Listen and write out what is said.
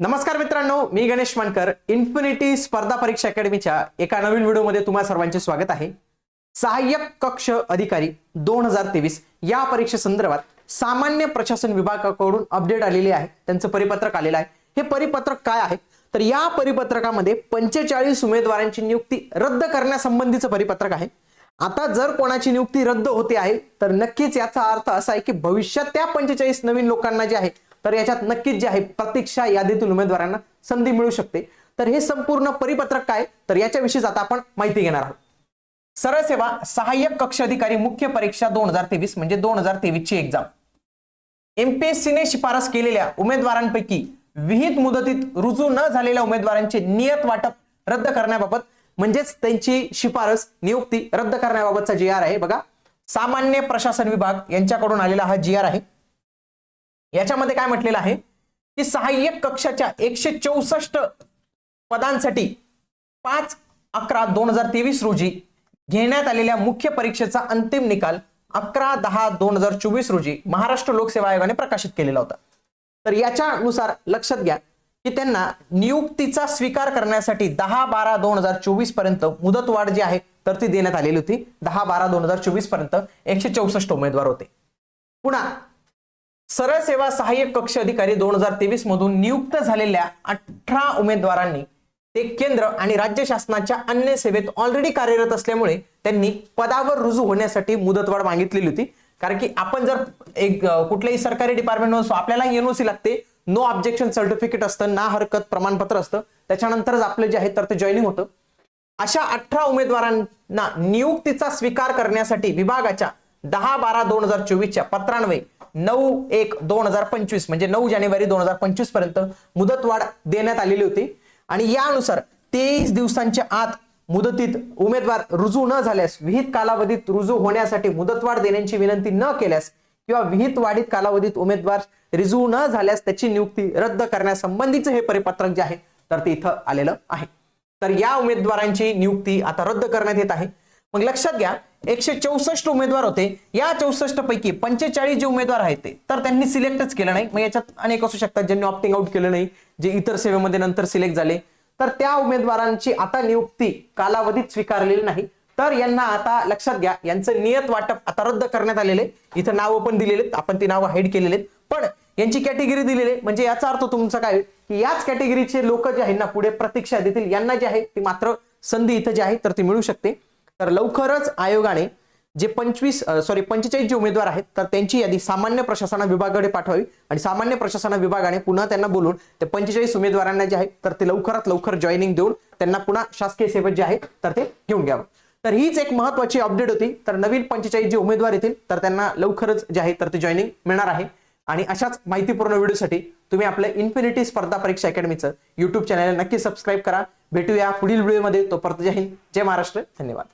नमस्कार मित्रांनो मी गणेश मानकर इन्फिनिटी स्पर्धा परीक्षा अकॅडमीच्या एका नवीन व्हिडिओमध्ये तुम्हा सर्वांचे स्वागत आहे. सहाय्यक कक्ष अधिकारी दोन हजार तेवीस या परीक्षेसंदर्भात सामान्य प्रशासन विभागाकडून अपडेट आलेली आहे. त्यांचं परिपत्रक आलेलं आहे. हे परिपत्रक काय आहे? तर या परिपत्रकामध्ये पंचेचाळीस उमेदवारांची नियुक्ती रद्द करण्यासंबंधीचं परिपत्रक आहे. आता जर कोणाची नियुक्ती रद्द होते आहे तर नक्कीच याचा अर्थ असा आहे की भविष्यात त्या पंचेचाळीस नवीन लोकांना जे आहे तर याच्यात नक्कीच जे आहे प्रतीक्षा यादीतील उमेदवारांना संधी मिळू शकते. तर हे संपूर्ण परिपत्रक काय? तर याच्याविषयीच आता आपण माहिती घेणार आहोत. सरळ सेवा सहाय्यक कक्ष अधिकारी मुख्य परीक्षा दोन हजार तेवीस म्हणजे दोन हजार तेवीस ची एक्झाम एमपीएससीने शिफारस केलेल्या उमेदवारांपैकी विहित मुदतीत रुजू न झालेल्या उमेदवारांचे नियत वाटप रद्द करण्याबाबत म्हणजेच त्यांची शिफारस नियुक्ती रद्द करण्याबाबतचा जी आर आहे. बघा सामान्य प्रशासन विभाग यांच्याकडून आलेला हा जी आर आहे. याच्यामध्ये काय म्हटलेलं आहे? की सहाय्यक कक्षाच्या एकशे चौसष्ट पदांसाठी पाच अकरा दोन हजार तेवीस रोजी घेण्यात आलेल्या मुख्य परीक्षेचा अंतिम निकाल अकरा दहा दोन हजार चोवीस रोजी महाराष्ट्र लोकसेवा आयोगाने प्रकाशित केलेला होता. तर याच्यानुसार लक्षात घ्या की त्यांना नियुक्तीचा स्वीकार करण्यासाठी दहा बारा दोन हजार चोवीसपर्यंत मुदतवाढ जी आहे तर ती देण्यात आलेली होती. दहा बारा दोन हजार चोवीसपर्यंत एकशे चौसष्ट उमेदवार होते. पुन्हा सरळ सेवा सहाय्यक कक्ष अधिकारी दोन हजार तेवीस मधून नियुक्त झालेल्या अठरा उमेदवारांनी ते केंद्र आणि राज्य शासनाच्या अन्य सेवेत ऑलरेडी कार्यरत असल्यामुळे त्यांनी पदावर रुजू होण्यासाठी मुदतवाढ मागितलेली होती. कारण की आपण जर एक कुठल्याही सरकारी डिपार्टमेंट असो आपल्याला एनओसी लागते. नो ऑब्जेक्शन सर्टिफिकेट असतं ना हरकत प्रमाणपत्र असतं. त्याच्यानंतरच आपलं जे आहे तर ते जॉईनिंग होतं. अशा अठरा उमेदवारांना नियुक्तीचा स्वीकार करण्यासाठी विभागाच्या दहा बारा दोन हजार चोवीसच्या पत्रान्वये नऊ एक दोन हजार पंचवीस म्हणजे नऊ जानेवारी दोन हजार पंचवीसपर्यंत मुदतवाढ देण्यात आलेली होती. आणि यानुसार तेवीस दिवसांच्या आत मुदतीत उमेदवार रुजू न झाल्यास विहित कालावधीत रुजू होण्यासाठी मुदतवाढ देण्याची विनंती न केल्यास किंवा विहित वाढीत कालावधीत उमेदवार रिजू न झाल्यास त्याची नियुक्ती रद्द करण्यासंबंधीचं हे परिपत्रक जे आहे तर ते इथं आलेलं आहे. तर या उमेदवारांची नियुक्ती आता रद्द करण्यात येत आहे. मग लक्षात घ्या एकशे चौसष्ट उमेदवार होते. या चौसष्ट पैकी पंचेचाळीस जे उमेदवार आहेत ते तर त्यांनी सिलेक्टच केलं नाही. मग याच्यात अनेक असू शकतात ज्यांनी ऑप्टिंग आउट केलं नाही जे इतर सेवेमध्ये नंतर सिलेक्ट झाले. तर त्या उमेदवारांची आता नियुक्ती कालावधीत स्वीकारलेली नाही. तर यांना आता लक्षात घ्या यांचं नियत वाटप आता रद्द करण्यात आलेले इथं नावं पण दिलेले आहेत. आपण ती नावं हाईड केलेले आहेत. पण यांची कॅटेगरी दिलेली आहे. म्हणजे याचा अर्थ तुमचा काय? की याच कॅटेगरीचे लोक जे आहेत ना पुढे प्रतीक्षा देतील. यांना जे आहे ती मात्र संधी इथं जी आहे तर ती मिळू शकते. तर लवकरच आयोगाने जे पंचवीस सॉरी पंचेचाळीस जे उमेदवार आहेत तर त्यांची यादी सामान्य प्रशासना विभागाकडे पाठवावी आणि सामान्य प्रशासन विभागाने पुन्हा त्यांना बोलून ते पंचेचाळीस उमेदवारांना जे आहे तर ते लवकरात लवकर जॉईनिंग देऊन त्यांना पुन्हा शासकीय सेवेत जे आहे तर ते घेऊन घ्यावं. तर हीच एक महत्वाची अपडेट होती. तर नवीन पंचेचाळीस जे उमेदवार येतील तर त्यांना लवकरच जे आहे तर ते जॉईनिंग मिळणार आहे. आणि अशाच माहितीपूर्ण व्हिडिओसाठी तुम्ही आपल्या इन्फिनिटी स्पर्धा परीक्षा अकॅडमीचं युट्यूब चॅनल नक्की सबस्क्राईब करा. भेटूया पुढील व्हिडिओमध्ये तोपर्यंत जय हिंद जय महाराष्ट्र. धन्यवाद.